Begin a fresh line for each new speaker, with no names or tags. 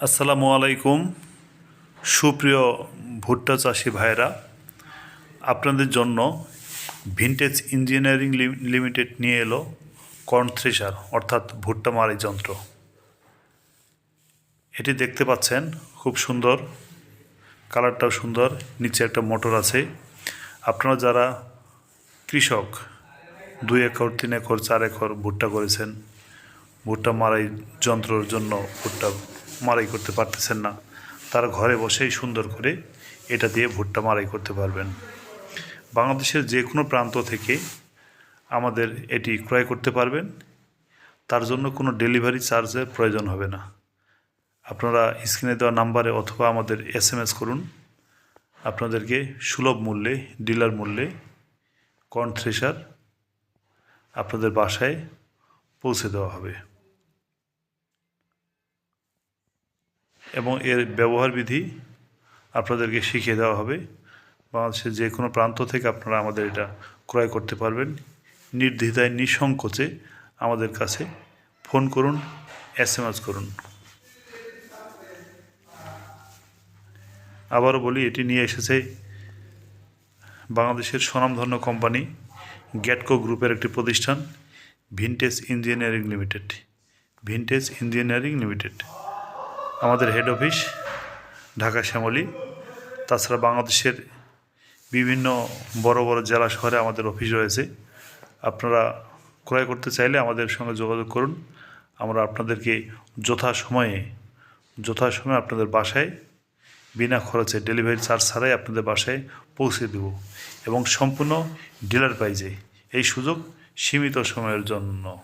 আসসালামু আলাইকুম। সুপ্রিয় ভুট্টা চাষি ভাইরা আপনাদের জন্য ভিনটেজ ইঞ্জিনিয়ারিং লিমিটেড নিয়ে এলো কর্ন থ্রেশার অর্থাৎ ভুট্টা মারি যন্ত্র। এটি দেখতে পাচ্ছেন, খুব সুন্দর, কালারটাও সুন্দর, নিচে একটা মোটর আছে। আপনারা যারা কৃষক, দুই একর, তিন একর, চার একর ভুট্টা করেছেন, ভুট্টা মারাই যন্ত্রর জন্য ভুট্টা মারাই করতে পারতেছেন না। তারা ঘরে বসেই সুন্দর করে এটা দিয়ে ভুট্টা মারাই করতে পারবেন। বাংলাদেশের যে কোনো প্রান্ত থেকে আমাদের এটি ক্রয় করতে পারবেন। তার জন্য কোনো ডেলিভারি চার্জের প্রয়োজন হবে না। আপনারা স্ক্রিনে দেওয়া নাম্বারে অথবা আমাদের এস এম এস করুন। আপনাদেরকে সুলভ মূল্যে, ডিলার মূল্যে কর্ন থ্রেশার আপনাদের বাসায় পৌঁছে দেওয়া হবে। এবং এর ব্যবহার বিধি আপনাদেরকে শিখিয়ে দেওয়া হবে। বাংলাদেশের যে কোনো প্রান্ত থেকে আপনারা আমাদের এটা ক্রয় করতে পারবেন। নির্দ্বিধায়, নিঃসংকোচে আমাদের কাছে ফোন করুন, এস এম এস করুন। আবারও বলি, এটি নিয়ে এসেছে বাংলাদেশের স্বনামধন্য কোম্পানি গ্যাটকো গ্রুপের একটি প্রতিষ্ঠান, vintage engineering limited. Vintage engineering limited. আমাদের হেড অফিস ঢাকা শ্যামলী, তাছাড়া বাংলাদেশের বিভিন্ন বড় বড় জেলা শহরে আমাদের অফিস রয়েছে। আপনারা ক্রয় করতে চাইলে আমাদের সঙ্গে যোগাযোগ করুন। আমরা আপনাদেরকে যথাসময়ে যথাসময়ে আপনাদের বাসায় বিনা খরচে ডেলিভারি চার্জ ছাড়াই আপনাদের বাসায় পৌঁছে দেব এবং সম্পূর্ণ ডিলার প্রাইজে এই সুযোগ সীমিত সময়ের জন্য।